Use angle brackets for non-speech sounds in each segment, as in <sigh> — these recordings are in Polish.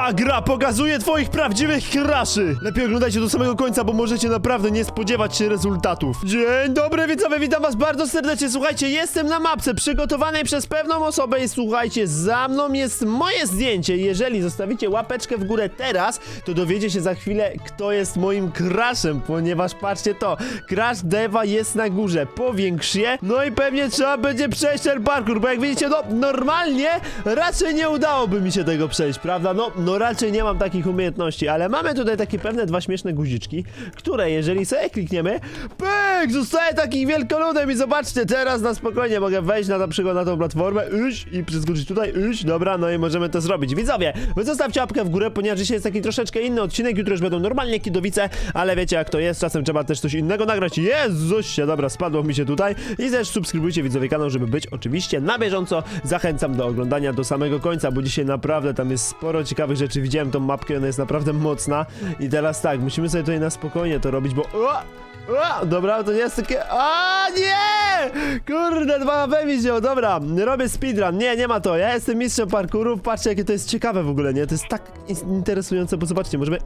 Ta gra pokazuje twoich prawdziwych kraszy! Lepiej oglądajcie do samego końca, bo możecie naprawdę nie spodziewać się rezultatów. Dzień dobry widzowie, witam was bardzo serdecznie. Słuchajcie, jestem na mapce przygotowanej przez pewną osobę i słuchajcie, za mną jest moje zdjęcie. Jeżeli zostawicie łapeczkę w górę teraz, to dowiecie się za chwilę, kto jest moim crashem, ponieważ patrzcie to, crash Deva jest na górze. Powiększ je, no i pewnie trzeba będzie przejść ten parkour, bo jak widzicie, no normalnie raczej nie udałoby mi się tego przejść, prawda? No, no raczej nie mam takich umiejętności, ale mamy tutaj takie pewne dwa śmieszne guziczki, które jeżeli sobie klikniemy, pyk, zostaje takich wielkoludem i zobaczcie, teraz na spokojnie mogę wejść na, na przykład na tą platformę, iść i przeskoczyć tutaj, iść, dobra, no i możemy to zrobić. Widzowie, wy zostawcie łapkę w górę, ponieważ dzisiaj jest taki troszeczkę inny odcinek, jutro już będą normalnie kidowice, ale wiecie jak to jest, czasem trzeba też coś innego nagrać. Jezusie, dobra, spadło mi się tutaj i też subskrybujcie widzowie kanał, żeby być oczywiście na bieżąco. Zachęcam do oglądania do samego końca, bo dzisiaj naprawdę tam jest sporo ciekawych rzeczy. Widziałem tą mapkę, ona jest naprawdę mocna i teraz tak, musimy sobie tutaj na spokojnie to robić, bo... O! O, dobra, to nie jest takie... A nie! Kurde, dwa na mi dobra, robię speedrun, nie, nie ma to, ja jestem mistrzem parkouru, patrzcie jakie to jest ciekawe w ogóle, nie, to jest tak in- interesujące, bo zobaczcie, możemy...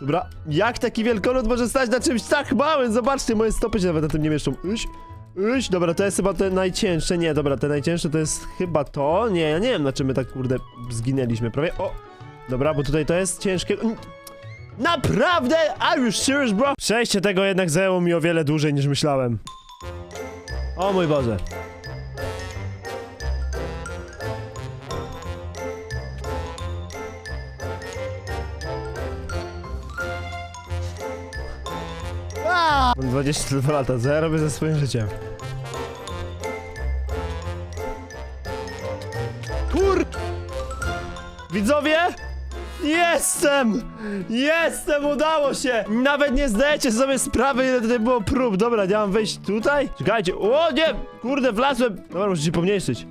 Dobra, jak taki wielkolud może stać na czymś tak małym, zobaczcie, moje stopy się nawet na tym nie mieszczą, Iś. Iś, dobra, to jest chyba te najcięższe, nie, dobra, te najcięższe to jest chyba to, nie, ja nie wiem na czym my tak, kurde, zginęliśmy prawie, o, dobra, bo tutaj to jest ciężkie, Naprawdę? Are you serious, bro? Przejście tego jednak zajęło mi o wiele dłużej niż myślałem. O mój Boże. Aaa! Mam 22 lata, co ja robię ze swoim życiem? Kur... Widzowie? Jestem! Jestem! Udało się! Nawet nie zdajecie sobie sprawy, ile tutaj było prób. Dobra, ja mam wejść tutaj? Czekajcie. O nie! Kurde, wlazłem! Dobra, muszę się pomniejszyć.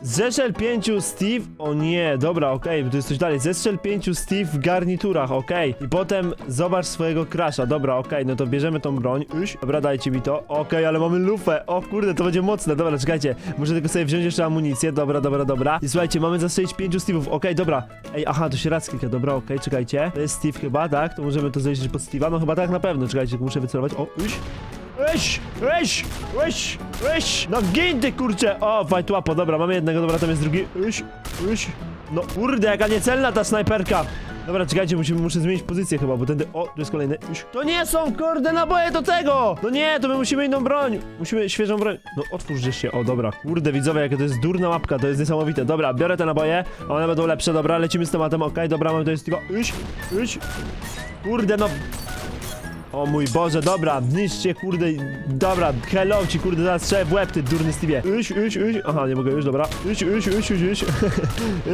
Zeszel pięciu Steve. O nie, dobra, okej, bo to jest coś dalej. Zestrzel pięciu Steve w garniturach, okej. I potem zobacz swojego crasha. Dobra, okej, no to bierzemy tą broń. Iś. Dobra, dajcie mi to. Okej, ale mamy lufę. O kurde, to będzie mocne. Dobra, czekajcie. Muszę tylko sobie wziąć jeszcze amunicję. Dobra, dobra, dobra. I słuchajcie, mamy zastrzelić pięciu Steve'ów. Okej, dobra. Ej, aha, to się raz klika. Dobra, okej, czekajcie. To jest Steve chyba, tak? To możemy to zejść pod Steve'a. No chyba tak na pewno. Czekajcie, muszę wycelować. O, iś. Eś, eś, eś, eś, no gin ty kurczę, o, fight łapo, dobra, mamy jednego, dobra, tam jest drugi, eś, eś, no kurde, jaka niecelna ta snajperka. Dobra, czekajcie, musimy, muszę zmienić pozycję chyba, bo tędy, o, tu jest kolejny, eś. To nie są, kurde, naboje do tego, no nie, to my musimy inną broń, musimy świeżą broń, no otwórz się, o, dobra, kurde, widzowie, jakie to jest durna łapka, to jest niesamowite, dobra, biorę te naboje, one będą lepsze, dobra, lecimy z tematem, okej, dobra, mamy to jest tylko, eś, eś, kurde, no, o mój Boże, dobra, niszcie, kurde, dobra, hello ci, kurde, zaraz strzelę w łeb, ty durny Stevie. Iś, iś, iś, aha, nie mogę już, dobra, iś, iś, iś, iś, iś,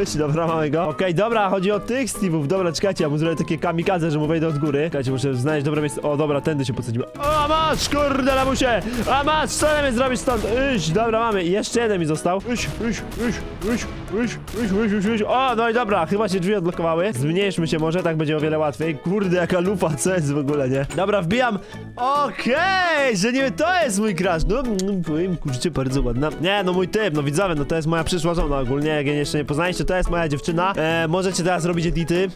iś, dobra, mamy go. Okej, dobra, chodzi o tych Steve'ów, dobra, czekajcie, ja mu zrobię takie kamikadze, że mu wejdę od góry. Czekajcie, muszę znaleźć dobre miejsce, o, dobra, tędy się podsadzimy. O, masz, kurde, lamusie, a masz, co nam jest zrobić stąd, iś, dobra, mamy, jeszcze jeden mi został. Iś, iś, iś, iś, iś, iś, iś, iś, iś, o, no i dobra, chyba się drzwi odblokowały. Zmniejszmy się może, tak będzie o wiele łatwiej. Kurde, jaka lufa, co jest w ogóle, nie? Wbijam. Okej, że nie to jest mój crash. No, mm, powiem, kurczę, bardzo ładna. Nie, no mój typ, no widzowie, no to jest moja przyszła żona ogólnie, jak jej jeszcze nie poznaliście, to jest moja dziewczyna. E, możecie teraz robić edity.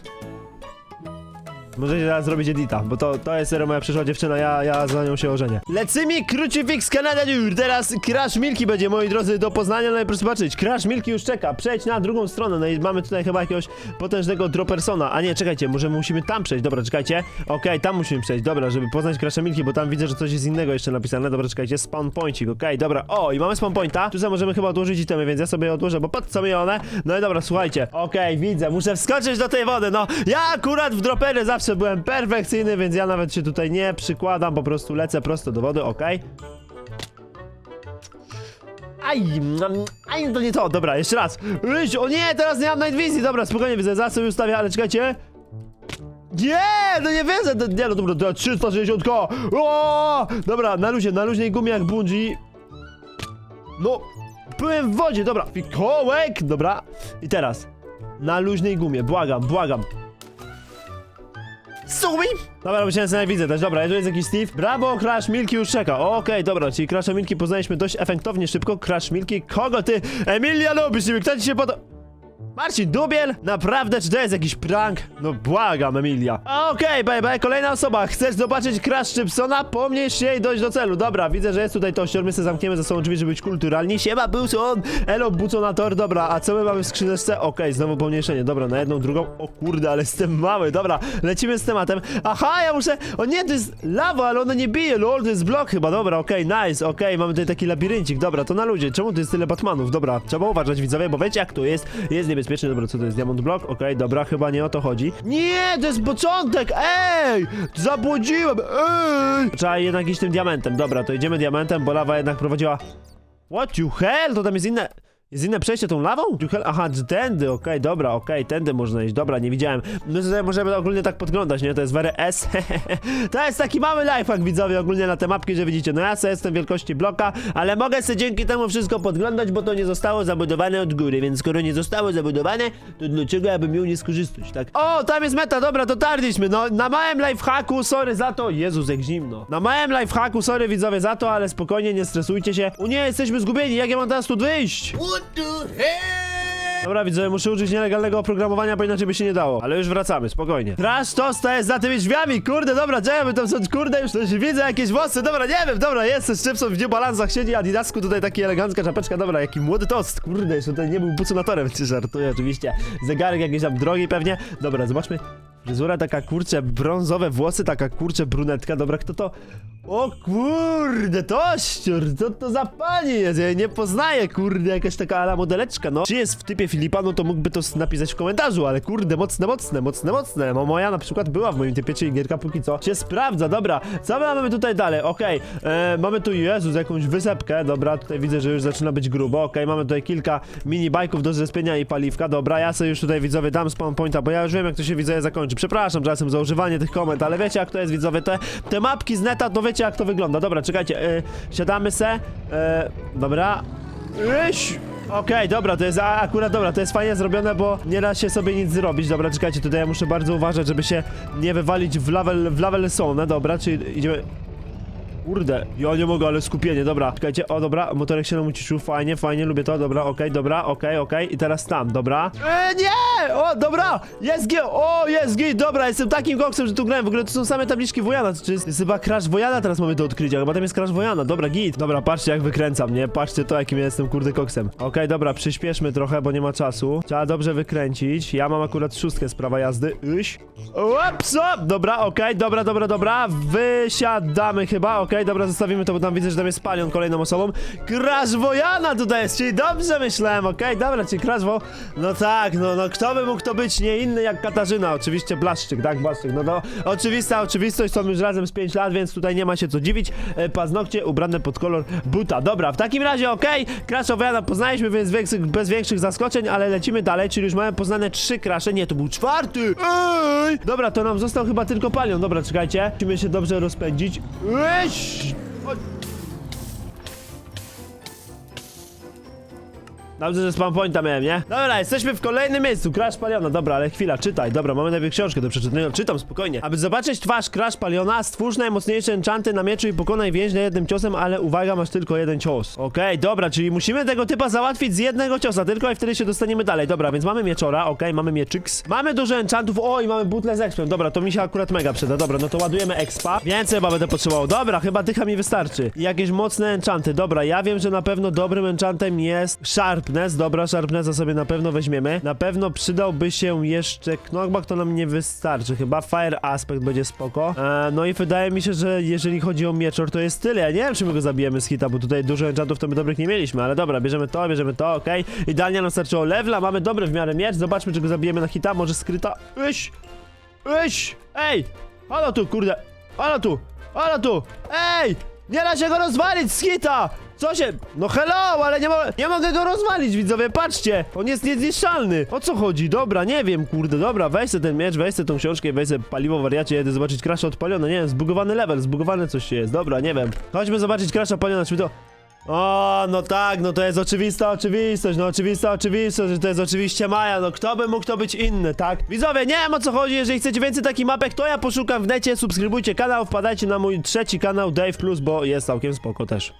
Możecie teraz zrobić edita, bo to, to jest serio moja przyszła dziewczyna, ja, ja za nią się ożenię. Lecymi Crucifix Canada Dur. Teraz Crash Milki będzie, moi drodzy, do Poznania, no i proszę zobaczyć, Crash Milki już czeka, przejdź na drugą stronę, no i mamy tutaj chyba jakiegoś potężnego dropersona, a nie, czekajcie, może musimy tam przejść, dobra, czekajcie, okej, tam musimy przejść, dobra, żeby poznać Crasha Milki, bo tam widzę, że coś jest innego jeszcze napisane, dobra, czekajcie, spawn pointik, okej, dobra, o, i mamy spawn pointa, tu sobie możemy chyba odłożyć itemy, więc ja sobie odłożę, bo patrz co mi one, no i dobra, słuchajcie, okej, widzę, muszę wskoczyć do tej wody, no, ja akurat w dropery zawsze byłem perfekcyjny, więc ja nawet się tutaj nie przykładam, po prostu lecę prosto do wody, okej. Aj, mm, aj, to nie to, dobra, jeszcze raz. O nie, teraz nie mam night vision, dobra, spokojnie, widzę, zaraz sobie ustawię, ale czekajcie. Nie, no nie wierzę, to- nie, no dobra, to 360 ko. O, dobra, na luzie, na luźnej gumie jak bungee. No, byłem w wodzie, dobra, fikołek, dobra. I teraz, na luźnej gumie, błagam, błagam. Sumi! Dobra, musiałem sobie widzę też, dobra, tu jest jakiś Steve. Brawo, Crash Milki już czeka. Okej, dobra, czyli Crasha Milki poznaliśmy dość efektownie, szybko. Crash Milki, kogo ty, Emilia lubisz, niby, kto ci się podoba? Marcin Dubiel? Naprawdę, czy to jest jakiś prank? No błagam, Emilia. Okej, baby, kolejna osoba. Chcesz zobaczyć Crash Chipsona? Pomniejsz się i dojść do celu. Dobra, widzę, że jest tutaj tościor. My sobie zamkniemy za sobą drzwi, żeby być kulturalni. Siema, Bucon! Elo, Buconator. Dobra, a co my mamy w skrzyneczce? Okej, znowu pomniejszenie. Dobra, na jedną, drugą. O kurde, ale jestem mały. Dobra, lecimy z tematem. Aha, ja muszę... O nie, to jest lawa, ale ona nie bije. Lol, to jest blok chyba. Dobra, okej, nice. Okej, mamy tutaj taki labiryncik. Dobra, to na ludzie. Czemu tu jest tyle Batmanów? Dobra, trzeba uważać, widzowie, bo wiecie jak tu jest. Jest niebezpieczny. Dobra, co to jest? Diamond Block? Okej, dobra, chyba nie o to chodzi. Nie, to jest początek! Ej! Zabłodziłem! Ej! Trzeba jednak iść tym diamentem. Dobra, to idziemy diamentem, bo lawa jednak prowadziła... What you hell? To tam jest inne... Jest inne przejście tą lawą? Aha, tędy, okej, dobra, okej, tędy można iść, dobra, nie widziałem. No tutaj możemy ogólnie tak podglądać, nie? To jest very S, <laughs> To jest taki mały lifehack, widzowie, ogólnie na te mapki, że widzicie, no ja sobie jestem wielkości bloka, ale mogę sobie dzięki temu wszystko podglądać, bo to nie zostało zabudowane od góry, więc skoro nie zostało zabudowane, to dlaczego ja bym miał nie skorzystać, tak? O, tam jest meta, dobra, dotarliśmy, no, na małym lifehacku, sorry za to, Jezus, jak zimno. Na małym lifehacku, sorry widzowie za to, ale spokojnie, nie stresujcie się. O nie, jesteśmy zgubieni, jak ja mam teraz tu wyjść? Hell? Dobra, widzowie, muszę użyć nielegalnego oprogramowania, bo inaczej by się nie dało. Ale już wracamy, spokojnie. Trash Tosta jest za tymi drzwiami, kurde, dobra, czekaj, my tam są, kurde, już coś widzę, jakieś włosy, dobra, nie wiem, dobra, jest, z Chipson w New Balance'ach siedzi, Adidasku, tutaj taki elegancka czapeczka, dobra, jaki młody tost, kurde, jeszcze tutaj nie był bucunatorem, czy <laughs> żartuję, oczywiście. Zegarek jakiś tam drogi pewnie. Dobra, zobaczmy. Fryzura taka, kurcze, brązowe włosy, taka, kurcze, brunetka, dobra, kto to... O kurde, tościur, co to za pani jest? Ja jej nie poznaję, kurde, jakaś taka ala modeleczka, no. Czy jest w typie Filipa, no to mógłby to napisać w komentarzu, ale kurde, mocne, mocne, mocne, mocne. No moja na przykład była w moim typie, czyli gierka póki co się sprawdza, dobra. Co my mamy tutaj dalej? Okej, e, mamy tu, Jezus, jakąś wysepkę, dobra, tutaj widzę, że już zaczyna być grubo, okej, mamy tutaj kilka mini bajków do zrespienia i paliwka, dobra, ja sobie już tutaj widzowie dam spawn pointa, bo ja już wiem, jak to się widzowie zakończy. Przepraszam czasem za używanie tych komend, ale wiecie, jak to jest, widzowie, te, te mapki z neta, to wiecie, jak to wygląda. Dobra, czekajcie, e, siadamy se, e, dobra, Iś! Okej, dobra, to jest akurat dobra, to jest fajnie zrobione, bo nie da się sobie nic zrobić. Dobra, czekajcie, tutaj ja muszę bardzo uważać, żeby się nie wywalić w level, w level zone, dobra, czyli idziemy... Kurde, ja nie mogę, ale skupienie, dobra. Czekajcie, o dobra, motorek się nam uciszył, fajnie, fajnie, lubię to, dobra, okej, dobra, okej, okej, i teraz tam, dobra. E, nie! O, dobra, jest G, o, jest G, dobra, jestem takim koksem, że tu grałem, w ogóle to są same tabliczki Wojana, czy jest, jest chyba Crash Wojana teraz mamy do odkrycia, chyba tam jest Crash Wojana, dobra, git. Dobra, patrzcie jak wykręcam, nie? Patrzcie to, jakim ja jestem, kurde, koksem. Okej, dobra, przyspieszmy trochę, bo nie ma czasu. Trzeba dobrze wykręcić, ja mam akurat szóstkę z prawa jazdy, Iś. Ups, o, dobra, okej, dobra, dobra, dobra, wysiadamy chyba, dobra, zostawimy to, bo tam widzę, że tam jest palion kolejną osobą. Crash Wojana tutaj jest, czyli dobrze myślałem, okej, dobra, czyli Crash Wo... No tak, no, no, kto by mógł to być? Nie inny jak Katarzyna, oczywiście Blaszczyk, tak, Blaszczyk, no to oczywista oczywistość, są już razem z 5 lat, więc tutaj nie ma się co dziwić, e, paznokcie ubrane pod kolor buta, dobra, w takim razie, okej, Crash Wojana poznaliśmy, więc bez większych zaskoczeń, ale lecimy dalej, czyli już mamy poznane trzy krasze, nie, to był czwarty, ej! Dobra, to nam został chyba tylko palion, dobra, czekajcie, musimy się dobrze rozpędzić, Eś! Shh. Dobrze, że spam pointa miałem, nie? Dobra, jesteśmy w kolejnym miejscu. Crash Paliona. Dobra, ale chwila, czytaj. Dobra, mamy najpierw książkę do przeczytania. Czytam spokojnie. Aby zobaczyć twarz Crash Paliona, stwórz najmocniejsze enchanty na mieczu i pokonaj więźnia jednym ciosem, ale uwaga, masz tylko jeden cios. Okej, dobra, czyli musimy tego typa załatwić z jednego ciosa, tylko i wtedy się dostaniemy dalej. Dobra, więc mamy mieczora, okej, mamy mieczyks. Mamy dużo enchantów, o i mamy butle z expem. Dobra, to mi się akurat mega przyda. Dobra, no to ładujemy expa. Więcej chyba będę potrzebował. Dobra, chyba tycha mi wystarczy. Jakieś mocne enchanty. Dobra, ja wiem, że na pewno dobrym enchantem jest sharpness. Dobra, sharpnessa sobie na pewno weźmiemy. Na pewno przydałby się jeszcze knockback, to nam nie wystarczy. Chyba fire aspect będzie spoko. E, no i wydaje mi się, że jeżeli chodzi o mieczor, to jest tyle. Ja nie wiem, czy my go zabijemy z hita, bo tutaj dużo enchantów to my dobrych nie mieliśmy, ale dobra, bierzemy to, bierzemy to, okej. Idealnie nam starczyło levela, mamy dobry w miarę miecz. Zobaczmy, czy go zabijemy na hita, może skryta. Iś! Iś! Ej! Halo tu, kurde! Halo tu! Halo tu! Ej! Nie da się go rozwalić z hita! Co się... No hello, ale nie, mo nie mogę go rozwalić, widzowie, patrzcie! On jest niezniszczalny! O co chodzi? Dobra, nie wiem, kurde, dobra, weź ten miecz, weź tą książkę, weź paliwo wariacie, jedę zobaczyć Crasha odpalione, nie wiem, zbugowany level, zbugowane coś jest, dobra, nie wiem. Chodźmy zobaczyć Crasha odpalione, czy to... O, no tak, no to jest oczywista oczywistość, no oczywista oczywistość, że to jest oczywiście Maja, no kto by mógł to być inny, tak? Widzowie, nie wiem o co chodzi, jeżeli chcecie więcej takich mapek, to ja poszukam w necie, subskrybujcie kanał, wpadajcie na mój trzeci kanał Dave Plus, bo jest całkiem spoko też.